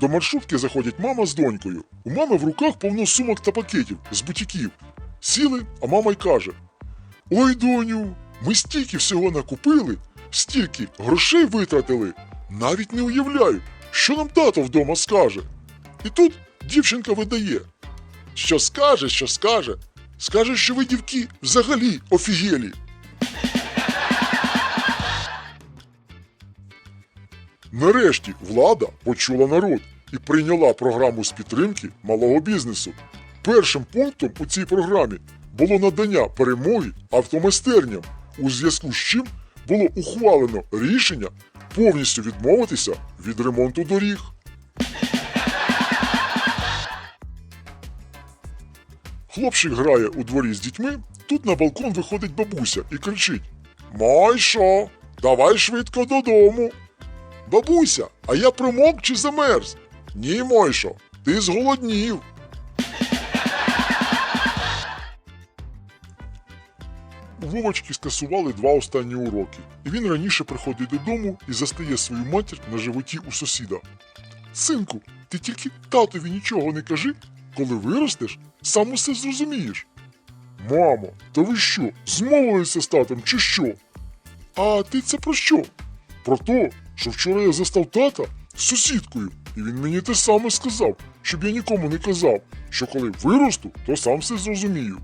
До маршрутки заходять мама з донькою. У мами в руках повно сумок та пакетів з бутіків. Сіли, а мама й каже: Ой, доню, ми стільки всього накупили, стільки грошей витратили. Навіть не уявляю, що нам тато вдома скаже. І тут дівчинка видає. Що скаже, що скаже. Скаже, що ви, дівки, взагалі офігелі. Нарешті влада почула народ і прийняла програму з підтримки малого бізнесу. Першим пунктом у цій програмі було надання перемоги автомайстерням, у зв'язку з чим було ухвалено рішення повністю відмовитися від ремонту доріг. Хлопчик грає у дворі з дітьми. Тут на балкон виходить бабуся і кричить: Майшо, давай швидко додому. Бабуся, а я промок чи замерз? Ні, Мойшо, ти зголоднів. У Вовочки скасували два останні уроки, і він раніше приходить додому і застає свою матір на животі у сусіда. Синку, ти тільки татові нічого не кажи, коли виростеш, сам усе зрозумієш. Мамо, та ви що, змовилися з татом чи що? А ти це про що? Про те, що вчора я застав тата з сусідкою, і він мені те саме сказав, щоб я нікому не казав, що коли виросту, то сам все зрозумію.